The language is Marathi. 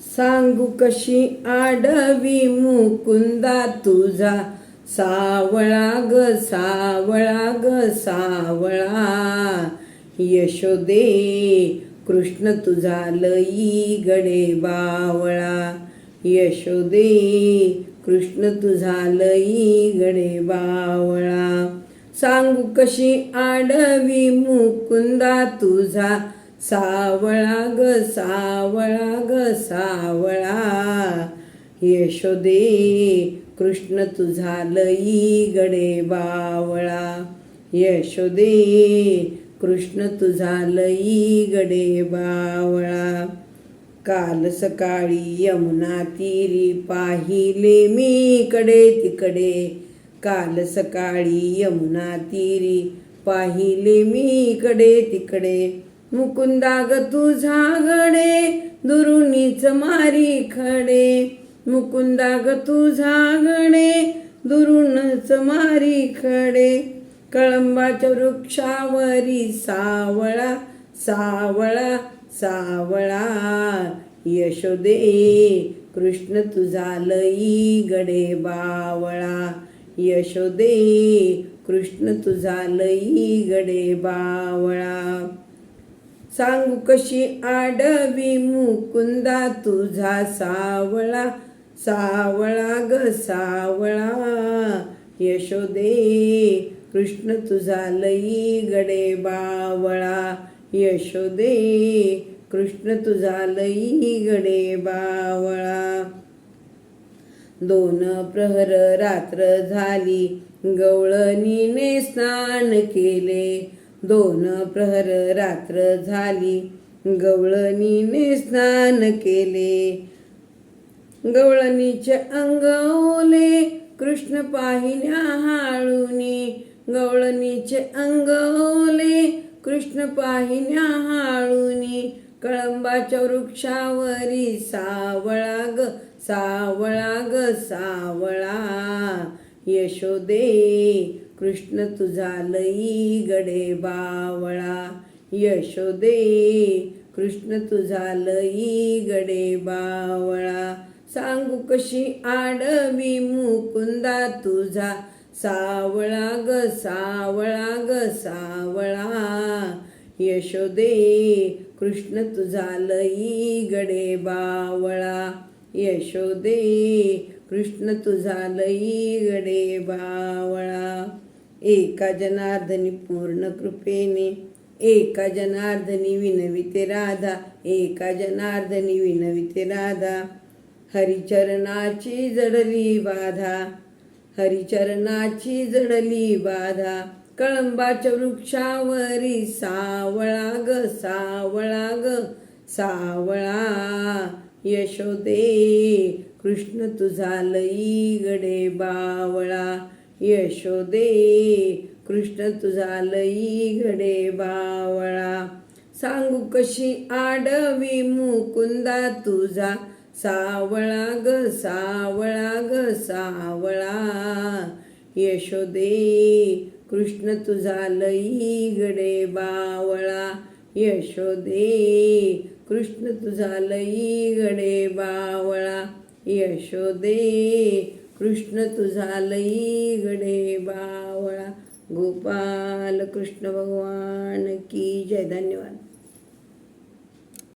सांगू कशी आडवी मुकुंदा तुझा. सावळा ग सावळा ग सावळा. यशोदे कृष्ण तुझा लई गडे बावळा. यशोदे कृष्ण तुझा लई गडे बावळा. सांगू कशी आडवी मुकुंदा तुझा. सावळा ग सावळा. ग सावळा यशोदे कृष्ण तुझा लई गडे बावळा. यशोदे कृष्ण तुझा लई गडे बावळा. काल सकाळी यमुना तीरी पाहिले मी कडे तिकडे. काल सकाळी यमुना तीरी पाहिले मी कडे तिकडे. मुकुंदा ग तुझा घडे दुरुनीच मारी खडे. मुकुंदा ग तुझा घडे दुरुणच मारी खडे. कळंबाच्या वृक्षावरी सावळा सावळा सावळा. यशोदे कृष्ण तुझा लई गडे बावळा. यशोदे कृष्ण तुझा लई गडे बावळा. सांगू कशी आडवी मुकुंदा तुझा सावळा सावळा ग सावळा. यशोदे कृष्ण तुझा लई गडे बावळा. यशोदे कृष्ण तुझा लई गडे बावळा. दोन प्रहर रात्र झाली गवळणीने स्नान केले. दोन प्रहर रात्र झाली गवळणीने स्नान केले. गवळणीचे अंग ओले कृष्ण पाहिल्या हाळुनी. गवळणीचे अंग ओले कृष्ण पाहिल्या हाळुनी. कळंबाच्या वृक्षावरी सावळा ग सावळा ग सावळा. यशोदे कृष्ण तुझा लई गडे बावळा. यशोदे कृष्ण तुझा लई गडे बावळा. सांगू कशी आडवी मुकुंदा तुझा. सावळा ग सावळा ग सावळा. यशोदे कृष्ण तुझा लई गडे बावळा. यशोदे कृष्ण तुझा लई गडे बावळा. एका जनार्दनी पूर्ण कृपेने एका जनार्दनी विनविते राधा एका जनार्दनी विनविते राधा. हरिचरणाची जडली बाधा हरिचरणाची जडली बाधा. कळंबाच्या वृक्षावरी सावळा ग सावळा ग सावळा. यशोदे कृष्ण तुझा लई गडे बावळा. यशोदे कृष्ण तुझा लई गडे बावळा. सांगू कशी आडवी मुकुंदा तुझा. सावळा ग सावळा ग सावळा. यशोदे कृष्ण तुझा लई गडे बावळा. यशोदे कृष्ण तुझा लई गडे बावळा. यशोदे कृष्ण तुझा लई गडे बावळा. गोपाल कृष्ण भगवान की जय. धन्यवाद.